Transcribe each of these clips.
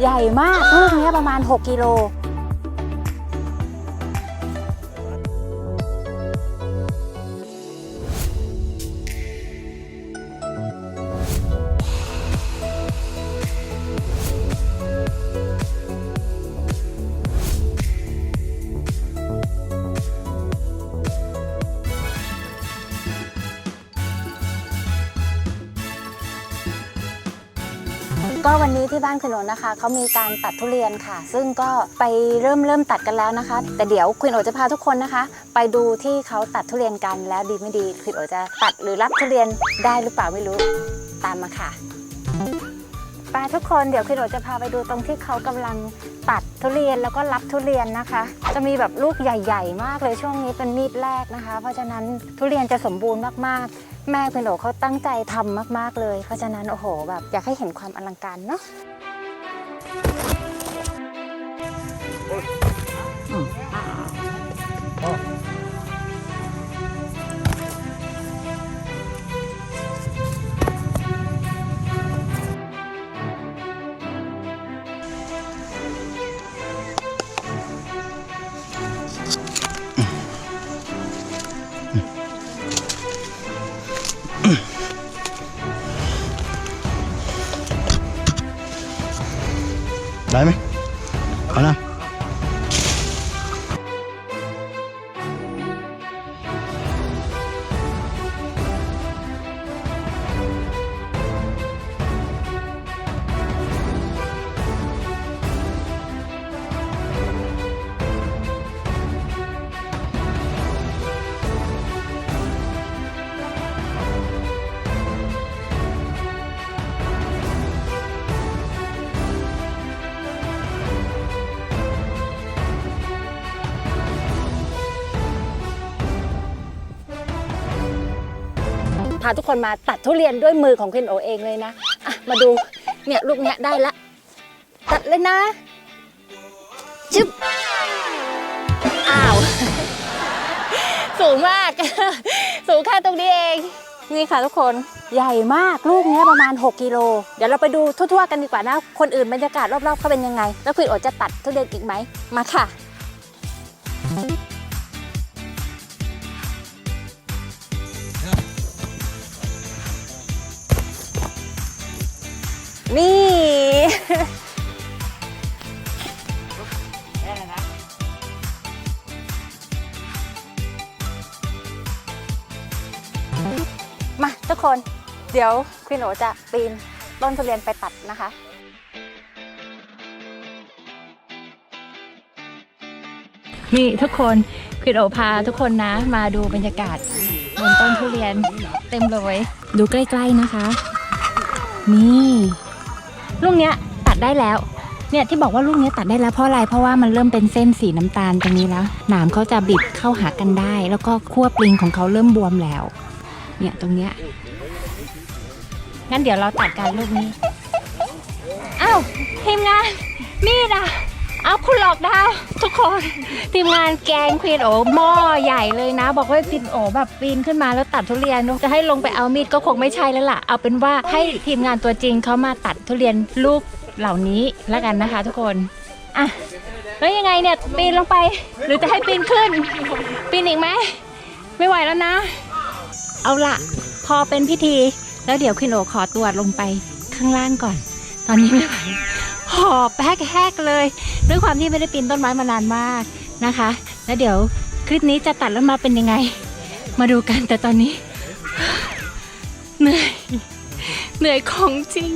ใหญ่มากลูกเนี้ยประมาณ 6 กิโล ก็วันนี้ที่บ้านคุณโอนะคะเขามีการตัดทุเรียนค่ะ ซึ่งก็ไปเริ่มเริ่มตัดกันแล้วนะคะ แต่เดี๋ยวคุณโอจะพาทุกคนนะคะ ไปดูที่เขาตัดทุเรียนกันแล้วดีไม่ดีคุณโอจะตัดหรือรับทุเรียนได้หรือเปล่าไม่รู้ตามมาค่ะ ไปทุกคนเดี๋ยวคุณโอจะพาไปดูตรงที่เขากำลังตัดทุเรียนแล้วก็รับทุเรียนนะคะ จะมีแบบลูกใหญ่ ๆ มากเลยช่วงนี้เป็นมีดแรกนะคะ เพราะฉะนั้นทุเรียนจะสมบูรณ์มากๆ แม่คุณโอเขาตั้งใจทำมาก ๆเลย เพราะฉะนั้นโอ้โหแบบอยากให้เห็นความอลังการเนาะ ได้ไหาทุกคนมาตัดทุเรียนด้วยมือของคุณโอเองเลยนะอะมาดูเนี่ยลูกเนี้ยได้ละตัดเลยนะชึบอ้าว สูงมาก สูงแค่ตรงนี้เอง นี่ค่ะทุกคนใหญ่มากลูกเนี้ยประมาณ 6กิโลเดี๋ยวเราไปดูทั่วๆกันดีกว่านะ คนอื่นบรรยากาศรอบๆเขาเป็นยังไง แล้วคุณโอจะตัดทุเรียนอีกไหมมาค่ะ มาทุกคนเดี๋ยวคุณโอจะปีนต้นทุเรียนไปตัดนะคะนี่ทุกคนคุณโอพาทุกคนนะ มาดูบรรยากาศบนต้นทุเรียนเต็มเลยดูใกล้ๆนะคะ นี่ลูกเนี้ยตัดได้แล้ว เนี่ยที่บอกว่าลูกเนี้ยตัดได้แล้วเพราะอะไรเพราะว่ามันเริ่มเป็นเส้นสีน้ำตาลตรงนี้แล้วหนามเขาจะบิดเข้าหากันได้ แล้วก็ขั้วปลิงของเขาเริ่มบวมแล้ว เนี่ยตรงเนี้ยงั้นเดี๋ยวเราตัดการลูกนี้อ้าวทีมงานมีดอะเอาคุณหลอกดาวทุกคนทีมงานแกงควีนโอหม้อใหญ่เลยนะ บอกว่าควีนโอแบบปีนขึ้นมาแล้วตัดทุเรียนจะให้ลงไปเอามีดก็คงไม่ใช่แล้วล่ะ เอาเป็นว่าให้ทีมงานตัวจริงเขามาตัดทุเรียนลูก เหล่านี้แล้วกันนะคะ ทุกคนอะแล้วยังไงเนี่ยปีนลงไป หรือจะให้ปีนขึ้น ปีนอีกไหมไม่ไหวแล้วนะ เอาละพอเป็นพิธี แล้วเดี๋ยวควีนโอขอตัวลงไปข้างล่างก่อน ตอนนี้ไม่ไหวหอบแฮกๆเลย ด้วยความที่ไม่ได้ปีนต้นไม้มานานมากนะคะ แล้วเดี๋ยวคลิปนี้จะตัดแล้วมาเป็นยังไง มาดูกันแต่ตอนนี้ เหนื่อยเหนื่อยของจริง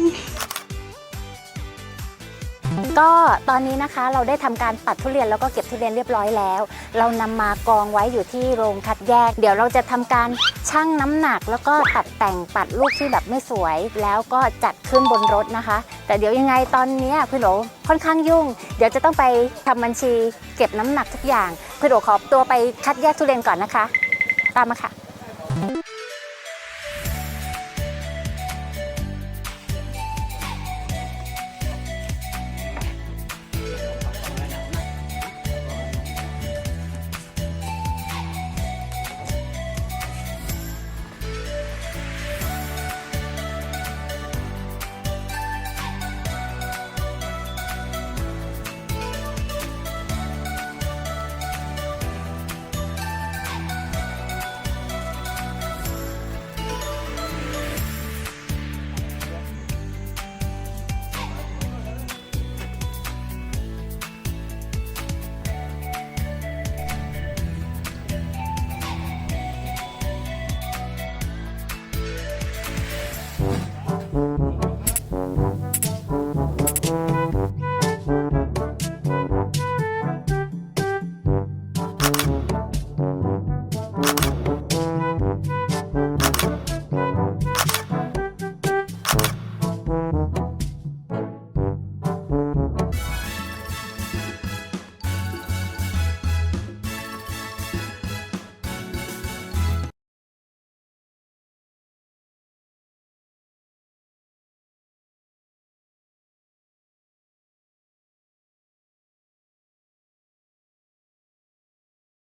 ก็ตอนนี้นะคะเราได้ทำการตัดทุเรียนแล้วก็เก็บทุเรียนเรียบร้อยแล้ว เรานำมากองไว้อยู่ที่โรงคัดแยก เดี๋ยวเราจะทำการชั่งน้ำหนัก แล้วก็ตัดแต่งปัดลูกที่แบบไม่สวย แล้วก็จัดขึ้นบนรถนะคะ แต่เดี๋ยวยังไงตอนนี้คุณโหลค่อนข้างยุ่ง เดี๋ยวจะต้องไปทำบัญชีเก็บน้ำหนักทุกอย่างคุณโหลขอตัวไปคัดแยกทุเรียนก่อนนะคะ ตามมาค่ะ